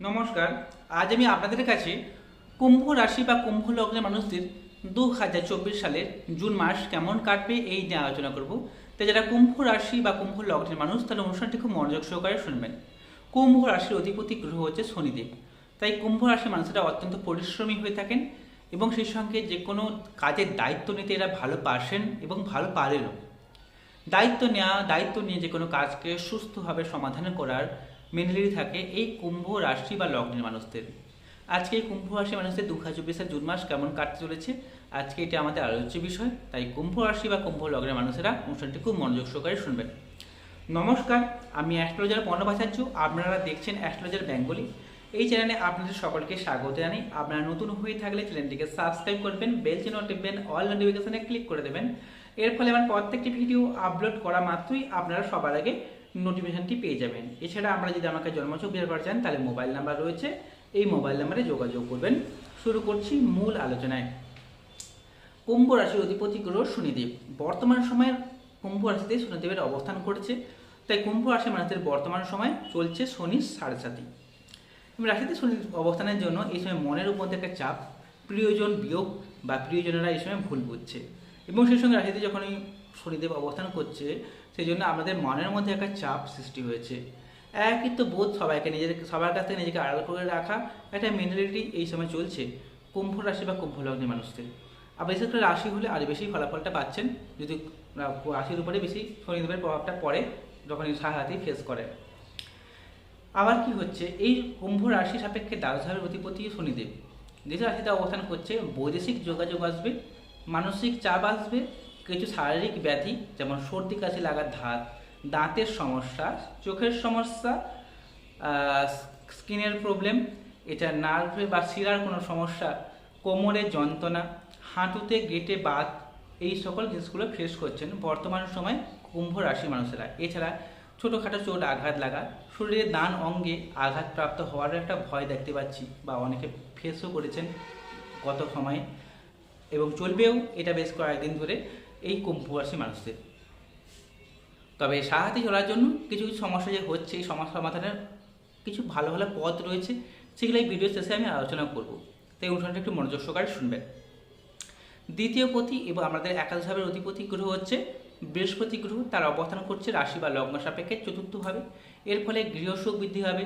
নমস্কার, আজ আমি আপনাদের কাছে কুম্ভ রাশি বা কুম্ভ লগ্নের মানুষদের দু হাজার চব্বিশ সালের জুন মাস কেমন কাটবে এই নিয়ে আলোচনা করব। তাই যারা কুম্ভ রাশি বা কুম্ভ লগ্নের মানুষ, তাহলে অনুষ্ঠানটি খুব মনোযোগ সহকারে শুনবেন। কুম্ভ রাশির অধিপতি গ্রহ হচ্ছে শনিদেব। তাই কুম্ভ রাশির মানুষেরা অত্যন্ত পরিশ্রমী হয়ে থাকেন এবং সেই সঙ্গে যে কোনো কাজের দায়িত্ব নিতে এরা ভালো পারছেন এবং ভালো পারেনও। দায়িত্ব নেওয়া দায়িত্ব নিয়ে যে কোনো কাজকে সুস্থভাবে সমাধান করার মেন্টালিটি থাকে এই কুম্ভ রাশি বা লগ্নের মানুষদের। আজকে এই কুম্ভ রাশি মানুষদের দু হাজার চব্বিশের জুন মাস কেমন কাটতে চলেছে? আজকে এটা আমাদের আলোচ্য বিষয়। তাই কুম্ভ রাশি বা কুম্ভ লগ্নের মানুষেরা অনুষ্ঠানটি খুব মনোযোগ সহকারে শুনবেন। নমস্কার, আমি অ্যাস্ট্রোলজার পর্ণবাচার্য। আপনারা দেখছেন অ্যাস্ট্রোলজার বেঙ্গলি। এই চ্যানেলে আপনাদের সকলকে স্বাগত জানাই। আপনারা নতুন হয়ে থাকলে চ্যানেলটিকে সাবস্ক্রাইব করবেন, বেল চিহ্ন টিপবেন, অল নোটিফিকেশনে ক্লিক করে দেবেন। এর ফলে আমার প্রত্যেকটি ভিডিও আপলোড করা মাত্রই আপনারা সবার আগে নোটিফিকেশনটি পেয়ে যাবেন। এছাড়া আমরা যদি আমাকে জন্মছক বের করা চান, তাহলে মোবাইল নাম্বার রয়েছে। এই মোবাইল নাম্বারে যোগাযোগ করবেন। শুরু করছি মূল আলোচনায়। কুম্ভ রাশির অধিপতি গ্রহ শনিদেব। বর্তমান সময়ের কুম্ভ রাশিতে শনিদেবের অবস্থান করছে তাই কুম্ভ রাশির মানুষদের বর্তমান সময় চলছে শনি সাড়ে সাতি। রাশিতে শনি অবস্থানের জন্য এই সময় মনের উপর থেকে চাপ, প্রিয়জন বিয়োগ বা প্রিয়জনেরা এই সময় ভুল বুঝছে। এবং সেই সঙ্গে রাশিতে যখন শনিদেব অবস্থান করছে, সেই জন্য আমাদের মনের মধ্যে একটা চাপ সৃষ্টি হয়েছে। একই তো বোধ সবাইকে নিজের, সবার কাছ থেকে নিজেকে আড়াল করে রাখা একটা মেন্টালিটি এই সময় চলছে, কুম্ভ রাশি বা কুম্ভ লগ্নের মানুষদের। আর বিশেষ করে রাশি হলে আরও বেশি ফলাফলটা পাচ্ছেন, যদি রাশির উপরে বেশি শনিদেবের প্রভাবটা পড়ে, যখন সাহায্যে ফেস করে। আবার কি হচ্ছে, এই কুম্ভ রাশি সাপেক্ষে দ্বাদশভাবের অধিপতি শনিদেব। যে রাশিতে অবস্থান করছে, বৈদেশিক যোগাযোগ আসবে, মানসিক চাপ আসবে কিছু শারীরিক ব্যাধি, যেমন সর্দি, কাশি লাগার ধাত, দাঁতের সমস্যা, চোখের সমস্যা স্কিনের প্রবলেম, এটা নার্ভে বা শিরার কোনো সমস্যা, কোমরে যন্ত্রণা, হাঁটুতে গেটে বাত, এই সকল জিনিসগুলো ফেস করছেন বর্তমান সময় কুম্ভ রাশি মানুষেরা। এছাড়া ছোটোখাটো চোট, আঘাত লাগা শরীরের দান অঙ্গে আঘাতপ্রাপ্ত হওয়ার একটা ভয় দেখতে পাচ্ছি বা অনেকে ফেসও করেছেন গত সময়ে এবং চলবেও এটা বেশ কয়েকদিন ধরে। এই কুম্ভ মানুষদের। তবে সাহায্যে চলার জন্য কিছু কিছু সমস্যা যে হচ্ছে, এই সমস্যা সমাধানের কিছু ভালো ভালো পথ রয়েছে, সেগুলো এই ভিডিও শেষে আমি আলোচনা করব। তাই অনুষ্ঠানটা একটু মনোযোগ সহকারে শুনবেন। দ্বিতীয় পতি এবং আমাদের একাদশ ভাবের অধিপতি গ্রহ হচ্ছে বৃহস্পতি গ্রহ। তার অবস্থান করছে রাশি বা লগ্ন সাপেক্ষে চতুর্থভাবে। এর ফলে গৃহসুখ বৃদ্ধি হবে।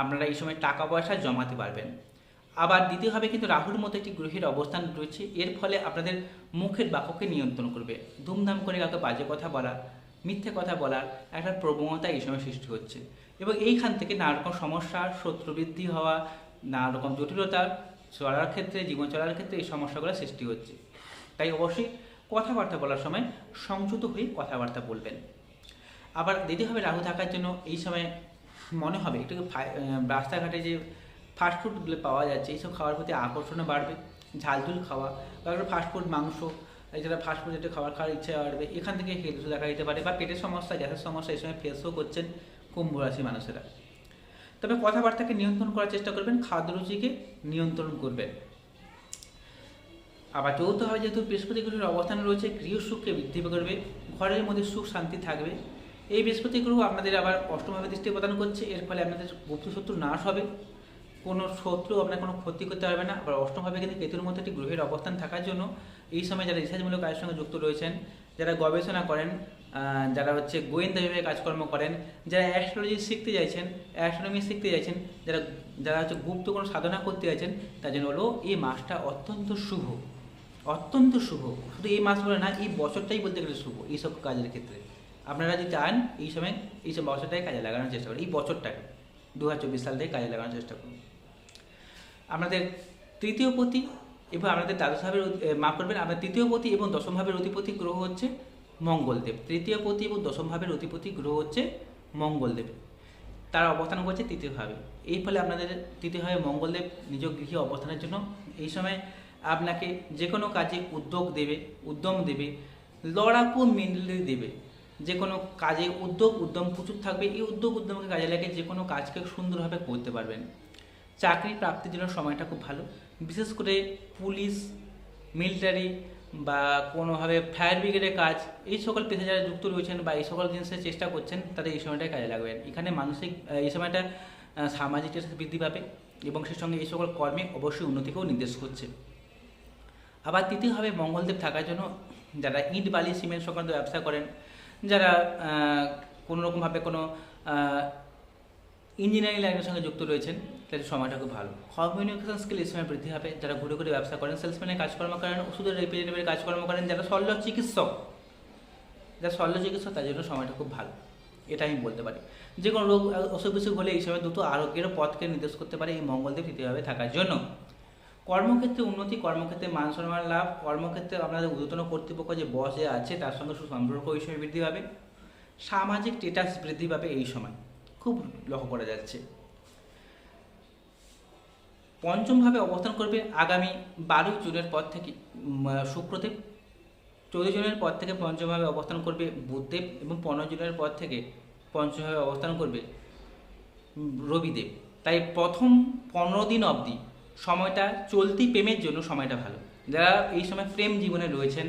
আপনারা এই সময় টাকা পয়সা জমাতে পারবেন। আবার দ্বিতীয়ভাবে কিন্তু রাহুর মতো একটি গ্রহের অবস্থান রয়েছে। এর ফলে আপনাদের মুখের বাক্যকে নিয়ন্ত্রণ করবে। ধুমধাম করে কাউকে বাজে কথা বলা, মিথ্যে কথা বলার একটা প্রবণতা এই সময় সৃষ্টি হচ্ছে। এবং এইখান থেকে নানা রকম সমস্যা, শত্রু বৃদ্ধি হওয়া, নানা রকম জটিলতা চলার ক্ষেত্রে, জীবন চলার ক্ষেত্রে এই সমস্যাগুলো সৃষ্টি হচ্ছে। তাই অবশ্যই কথাবার্তা বলার সময় সংযত হয়ে কথাবার্তা বলবেন। আবার দ্বিতীয়ভাবে রাহু থাকার জন্য এই সময় মনে হবে একটু রাস্তাঘাটে যে ফাস্টফুডগুলো পাওয়া যাচ্ছে। এইসব খাওয়ার প্রতি আকর্ষণও বাড়বে। ঝালঝুল খাওয়া বা একটু ফাস্টফুড মাংস, এছাড়া ফাস্টফুড একটু খাবার খাওয়ার ইচ্ছা বাড়বে। এখান থেকে হেলথ দেখা দিতে পারে। বা পেটের সমস্যা, গ্যাসের সমস্যা, এই সময় ফেসও করছেন কুম্ভ রাশি মানুষেরা। তবে কথাবার্তাকে নিয়ন্ত্রণ করার চেষ্টা করবেন, খাদ্য রুচিকে নিয়ন্ত্রণ করবেন। আবার যৌথভাবে যেহেতু বৃহস্পতি গ্রহের অবস্থান রয়েছে, গৃহ সুখকে বৃদ্ধি করবে, ঘরের মধ্যে সুখ শান্তি থাকবে। এই বৃহস্পতি গ্রহ আপনাদের আবার অষ্টমভাবে দৃষ্টি প্রদান করছে, এর ফলে আপনাদের গুপ্ত শত্রু নাশ হবে। কোনো শত্রু আপনার কোনো ক্ষতি করতে পারবে না। আবার অষ্টমভাবে কিন্তু কেতুর মধ্যে একটি গ্রহের অবস্থান থাকার জন্য এই সময় যারা রিসার্চমূলক কাজের সঙ্গে যুক্ত রয়েছেন, যারা গবেষণা করেন যারা হচ্ছে গোয়েন্দা বিভাগে কাজকর্ম করেন, যারা অ্যাস্ট্রোলজি শিখতে চাইছেন অ্যাস্ট্রোনমি শিখতে চাইছেন, যারা যারা হচ্ছে গুপ্ত কোনো সাধনা করতে চাইছেন, তার জন্য হলো এই মাসটা অত্যন্ত শুভ। অত্যন্ত শুভ। শুধু এই মাস বলে না, এই বছরটাই বলতে গেলে শুভ, এইসব কাজের ক্ষেত্রে। আপনারা যদি চান, এই সময়, এইসব বছরটাই কাজে লাগানোর চেষ্টা করুন, এই বছরটাকে দু হাজার চব্বিশ সাল থেকে কাজে লাগানোর চেষ্টা করুন। আপনাদের তৃতীয় পতি এবং আপনাদের দ্বাদশ ভাবের মাফ করবেন আপনার তৃতীয় পতি এবং দশম ভাবের অধিপতি গ্রহ হচ্ছে মঙ্গলদেব। তৃতীয় পতি এবং দশম ভাবের অধিপতি গ্রহ হচ্ছে মঙ্গলদেব। তার অবস্থান করছে তৃতীয় ভাবে। এই ফলে আপনাদের তৃতীয় ভাবে মঙ্গলদেব নিজ গৃহে অবস্থানের জন্য এই সময় আপনাকে যে কোনো কাজে উদ্যোগ দেবে, উদ্যম দেবে, লড়াকু মেনলি দেবে। যে কোনো কাজে উদ্যোগ, উদ্যম প্রচুর থাকবে। এই উদ্যোগ, উদ্যমকে কাজে লাগিয়ে যে কোনো কাজকে সুন্দরভাবে করতে পারবেন। চাকরি প্রাপ্তির জন্য সময়টা খুব ভালো। বিশেষ করে পুলিশ, মিলিটারি বা কোনোভাবে ফায়ার ব্রিগেডের কাজ, এই সকল পেশা যারা যুক্ত রয়েছেন বা এই সকল জিনিসের চেষ্টা করছেন, তাদের এই সময়টাই কাজে লাগবেন এখানে মানসিক এই সময়টা সামাজিক বৃদ্ধি পাবে এবং সেই সঙ্গে এই সকল কর্মে অবশ্যই উন্নতিকেও নির্দেশ করছে। আবার তৃতীয়ভাবে মঙ্গলদেব থাকার জন্য যারা ইট, বালি, সিমেন্ট সংক্রান্ত ব্যবসা করেন, যারা কোনো রকমভাবে কোনো ইঞ্জিনিয়ারিং লাইনের সঙ্গে যুক্ত রয়েছেন তাদের সময়টা খুব ভালো। কমিউনিকেশন স্কিল এই সময় বৃদ্ধি হবে। যারা ঘুরে ঘুরে ব্যবসা করেন সেলসম্যানের কাজকর্ম করেন, ওষুধের রিপ্রেজেন্টেটিভের কাজকর্ম করেন, যারা শল্য চিকিৎসক, যারা শল্য চিকিৎসক তার জন্য সময়টা খুব ভালো। এটা আমি বলতে পারি। যে কোনো রোগ অসুখ বিসুখ হলে এই সময় দ্রুত আরোগ্যের পথকে নির্দেশ করতে পারে এই মঙ্গলদেব তৃতীয়ভাবে থাকার জন্য। কর্মক্ষেত্রে উন্নতি, কর্মক্ষেত্রে মান সম্মান লাভ, কর্মক্ষেত্রে আপনাদের ঊর্ধ্বতন কর্তৃপক্ষ যে বস যে আছে, তার সঙ্গে সুসম্পর্ক এই সময় বৃদ্ধি পাবে। সামাজিক স্টেটাস বৃদ্ধি পাবে এই সময়। খুব লক্ষ্য করা যাচ্ছে। পঞ্চমভাবে অবস্থান করবে আগামী বারোই জুনের পর থেকে শুক্রদেব। চৌদ্দ জুনের পর থেকে পঞ্চমভাবে অবস্থান করবে বুধদেব এবং পনেরো জুনের পর থেকে পঞ্চমভাবে অবস্থান করবে রবিদেব। তাই প্রথম পনেরো দিন অবধি সময়টা চলতি প্রেমের জন্য সময়টা ভালো। যারা এই সময় প্রেম জীবনে রয়েছেন,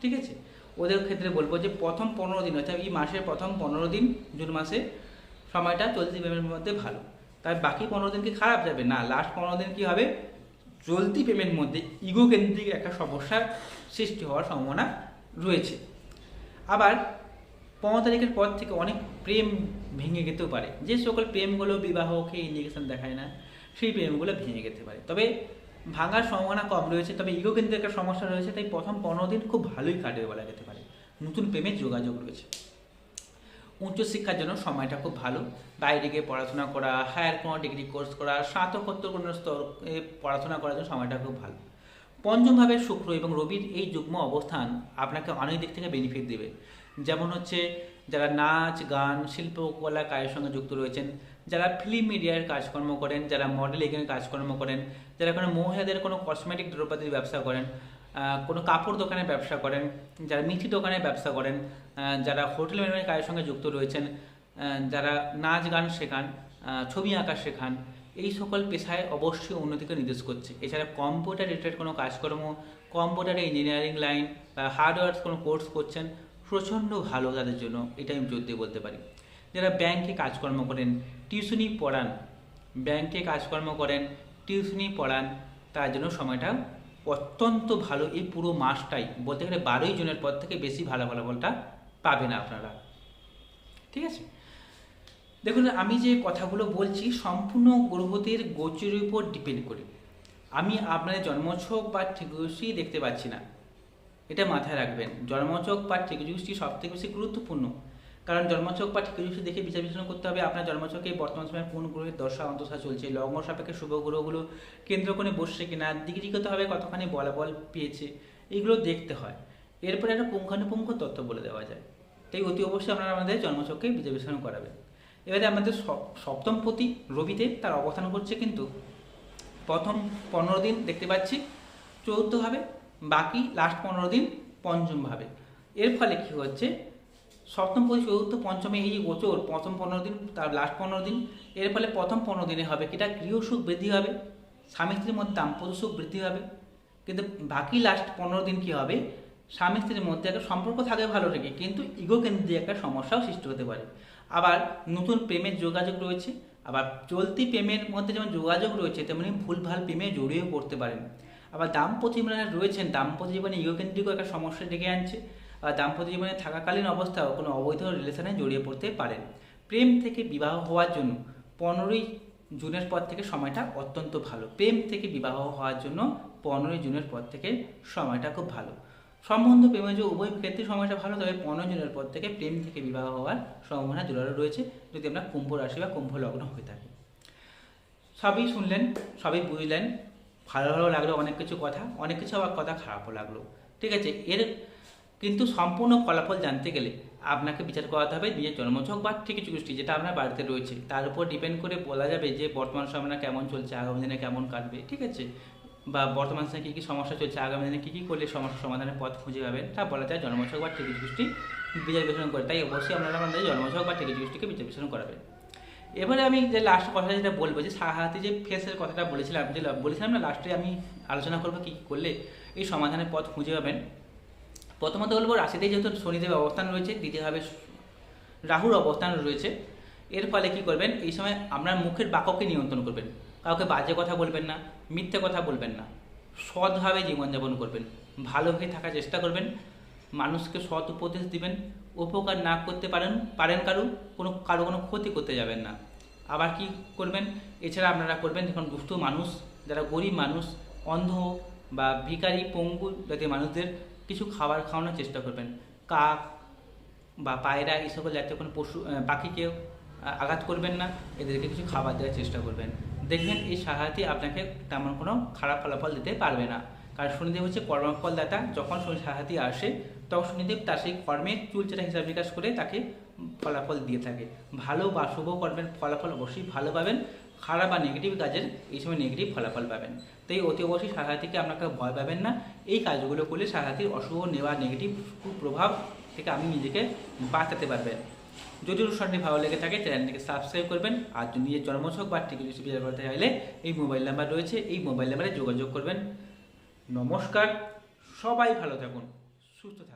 ঠিক আছে? ওদের ক্ষেত্রে বলব যে প্রথম পনেরো দিন, অর্থাৎ এই মাসের প্রথম পনেরো দিন, জুন মাসে সময়টা চলতি প্রেমের মধ্যে ভালো। তাই বাকি পনেরো দিন কি খারাপ যাবে? না লাস্ট পনেরো দিন কি হবে? চলতি প্রেমের মধ্যে ইগো কেন্দ্রিক একটা সমস্যার সৃষ্টি হওয়ার সম্ভাবনা রয়েছে। আবার পনেরো তারিখের পর থেকে অনেক প্রেম ভেঙে যেতেও পারে। যে সকল প্রেমগুলো বিবাহকে ইন্ডিকেশন দেখায় না, সেই প্রেমগুলো ভেঙে যেতে পারে। তবে ভাঙার সম্ভাবনা কম রয়েছে, তবে ইগো কেন্দ্রিক একটা সমস্যা রয়েছে, তাই প্রথম পনেরো দিন খুব ভালোই কাটবে বলা যেতে পারে। নতুন প্রেমের যোগাযোগ রয়েছে। উচ্চশিক্ষার জন্য সময়টা খুব ভালো। বাইরে গিয়ে পড়াশোনা করা হায়ার কোনো ডিগ্রি কোর্স করা, স্নাতকোত্তর কোনো স্তরে পড়াশোনা করার জন্য সময়টা খুব ভালো। পঞ্চমভাবে শুক্র এবং রবির এই যুগ্ম অবস্থান আপনাকে অনেক দিক থেকে বেনিফিট দেবে। যেমন হচ্ছে যারা নাচ, গান শিল্পকলা কাজের সঙ্গে যুক্ত রয়েছেন, যারা ফিল্ম মিডিয়ার কাজকর্ম করেন, যারা মডেলিংয়ের কাজকর্ম করেন, যারা কোনো মহিলাদের কোনো কসমেটিক দ্রব্যাদির ব্যবসা করেন কোনো কাপড় দোকানে ব্যবসা করেন, যারা মিষ্টি দোকানে ব্যবসা করেন যারা হোটেল ম্যানেজমেন্ট কাজের সঙ্গে যুক্ত রয়েছেন যারা নাচ গান শেখান ছবি আঁকা শেখান, এই সকল পেশায় অবশ্যই উন্নতিকে নির্দেশ করছে। এছাড়া কম্পিউটার রিলেটেড কোনো কাজকর্ম, কম্পিউটারে ইঞ্জিনিয়ারিং লাইন বা হার্ডওয়্যার কোনো কোর্স করছেন, প্রচণ্ড ভালো তাদের জন্য, এটা আমি জোর দিয়ে বলতে পারি। যারা ব্যাংকে কাজকর্ম করেন টিউশনি পড়ান ব্যাংকে কাজকর্ম করেন টিউশনি পড়ান, তার জন্য সময়টা অত্যন্ত ভালো এই পুরো মাসটাই, বলতে গেলে বারোই জুনের পর থেকে বেশি ভালো ফলাফলটা পাবেন আপনারা। ঠিক আছে? দেখুন, আমি যে কথাগুলো বলছি সম্পূর্ণ গ্রহদের গোচরের উপর ডিপেন্ড করে। আমি আপনাদের জন্মছক বা ঠিকসি দেখতে পাচ্ছি না। এটা মাথায় রাখবেন। জন্মছক বা ঠিকজুষ্টি সব থেকে বেশি গুরুত্বপূর্ণ। কারণ জন্মছক বা ঠিকজুষ্টি দেখে বিচার বিশ্লেষণ করতে হবে। আপনার জন্মছকে বর্তমান সময়ে কোন গ্রহের দশা, অন্তঃসা চলছে? লগ্ন সাপেক্ষে শুভ গ্রহগুলো কেন্দ্র কোণে বসছে কিনা? দিগদিগতভাবে কতখানি বলাবল পেয়েছে? এগুলো দেখতে হয়। এরপরে একটা পুঙ্খানুপুঙ্খ তথ্য বলে দেওয়া যায়। তাই অতি অবশ্যই আপনারা আমাদের জন্মছককে বিচার বিশ্লেষণ করাবেন। এবারে আমাদের সপ- সপ্তম পতি রবিদেব তার অবস্থান করছে কিন্তু প্রথম পনেরো দিন দেখতে পাচ্ছি চতুর্থভাবে বাকি লাস্ট পনেরো দিন পঞ্চমভাবে এর ফলে কি হচ্ছে? সপ্তম পতি চতুর্থ পঞ্চমে এই যে গোচর, প্রথম পনেরো দিন, তার লাস্ট পনেরো দিন, এর ফলে প্রথম পনেরো দিনে হবে। কিটা গৃহসুখ বৃদ্ধি হবে, স্বামী স্ত্রীর মধ্যে দাম্পত্য সুখ বৃদ্ধি হবে। কিন্তু বাকি লাস্ট পনেরো দিন কি হবে? স্বামী স্ত্রীর মধ্যে একটা সম্পর্ক থাকে ভালো থেকে, কিন্তু ইগো কেন্দ্রিক একটা সমস্যাও সৃষ্টি হতে পারে। আবার নতুন প্রেমের যোগাযোগ রয়েছে, আবার চলতি প্রেমের মধ্যে যেমন যোগাযোগ রয়েছে, তেমনি ভুলভাল প্রেমে জড়িয়ে পড়তে পারেন। আবার দাম্পত্য জীবনে রয়েছেন, দাম্পত্য জীবনে ইগোকেন্দ্রিক একটা সমস্যা ডেকে আনছে। দাম্পত্য জীবনে থাকাকালীন অবস্থাও কোনো অবৈধ রিলেশনে জড়িয়ে পড়তে পারেন প্রেম থেকে বিবাহ হওয়ার জন্য পনেরোই জুনের পর থেকে সময়টা অত্যন্ত ভালো। প্রেম থেকে বিবাহ হওয়ার জন্য পনেরোই জুনের পর থেকে সময়টা খুব ভালো। সম্বন্ধ প্রেমেজ উভয় ক্ষেত্রে সময়টা ভালো, তবে পনেরো জনের পর থেকে প্রেম থেকে বিবাহ হওয়ার সম্ভাবনা জোরালো রয়েছে। যদি আমরা কুম্ভ রাশি বা কুম্ভ লগ্ন হয়ে থাকি। সবই শুনলেন, সবই বুঝলেন, ভালো ভালো লাগল অনেক কিছু কথা, অনেক কিছু আবার কথা খারাপও লাগল। ঠিক আছে, এর কিন্তু সম্পূর্ণ ফলাফল জানতে গেলে আপনাকে বিচার করাতে হবে নিজের জন্মছক বা কিছু গোষ্ঠী যেটা আপনার বাড়িতে রয়েছে। তার উপর ডিপেন্ড করে বলা যাবে যে বর্তমান সময় কেমন চলছে, আগামী দিনে কেমন কাটবে, ঠিক আছে? বা বর্তমান সময়ে কী কী সমস্যা চলছে, আগামী দিনে কী কী করলে সমস্যা সমাধানের পথ খুঁজে পাবেন, তা বলা যায় জন্মছক বা ঠিক গোষ্ঠী বিচার বিশ্লেষণ করে। তাই অবশ্যই আপনারা আমাদের জন্মছক বা ঠিক গোষ্ঠীকে বিচার বিশ্লেষণ করাবেন। এবারে আমি যে লাস্ট কথা যেটা বলব, যে সাহাতি যে ফেসের কথাটা বলেছিলাম, যে বলেছিলাম না লাস্টে আমি আলোচনা করব কী করলে এই সমাধানের পথ খুঁজে পাবেন। প্রথমত বলব, রাশিতেই যেহেতু শনিদেব অবস্থান রয়েছে দ্বিতীয়ভাবে রাহুর অবস্থান রয়েছে, এর ফলে কি করবেন, এই সময় আপনার মুখের বাক্যকে নিয়ন্ত্রণ করবেন, কাউকে বাজে কথা বলবেন না, মিথ্যে কথা বলবেন না, সৎভাবে জীবনযাপন করবেন ভালোভাবে থাকার চেষ্টা করবেন, মানুষকে সৎ উপদেশ দিবেন, উপকার না করতে পারেন পারেন কারও, কোনো কারও কোনো ক্ষতি করতে যাবেন না, আবার কি করবেন, এছাড়া আপনারা করবেন যখন দুস্থ মানুষ, যারা গরিব মানুষ, অন্ধ বা ভিখারি, পঙ্গু জাতীয় মানুষদের কিছু খাবার খাওয়ানোর চেষ্টা করবেন। কাক বা পায়রা এই সকল জাতীয় কোনো পশু পাখিকেও আঘাত করবেন না। এদেরকে কিছু খাবার দেওয়ার চেষ্টা করবেন। দেখবেন এই সাহায্যে আপনাকে তেমন কোনো খারাপ ফলাফল দিতে পারবে না। কারণ শনিদেব হচ্ছে কর্মফলদাতা। যখন শনি সাহায্য আসে, তখন শনিদেব তার সেই কর্মের চুলচেরা হিসাব বিকাশ করে তাকে ফলাফল দিয়ে থাকে। ভালো বা শুভ কর্মের ফলাফল অবশ্যই ভালো পাবেন। খারাপ বা নেগেটিভ কাজের এই সময় নেগেটিভ ফলাফল পাবেন। তাই অতি অবশ্যই সাহায্যকে আপনাকে ভয় পাবেন না। এই কাজগুলো করলে সাহায্যের অশুভ নেওয়া নেগেটিভ প্রভাব থেকে আপনি নিজেকে বাঁচাতে পারবেন। যদি অনুষ্ঠানটি ভালো লেগে থাকে, চ্যানেলটিকে সাবস্ক্রাইব করবেন। আর যদি নিজের জন্মছক বা টিকিট বিচার করতে চাইলে এই মোবাইল নাম্বার রয়েছে। এই মোবাইল নাম্বারে যোগাযোগ করবেন। নমস্কার। সবাই ভালো থাকুন। সুস্থ থাকুন।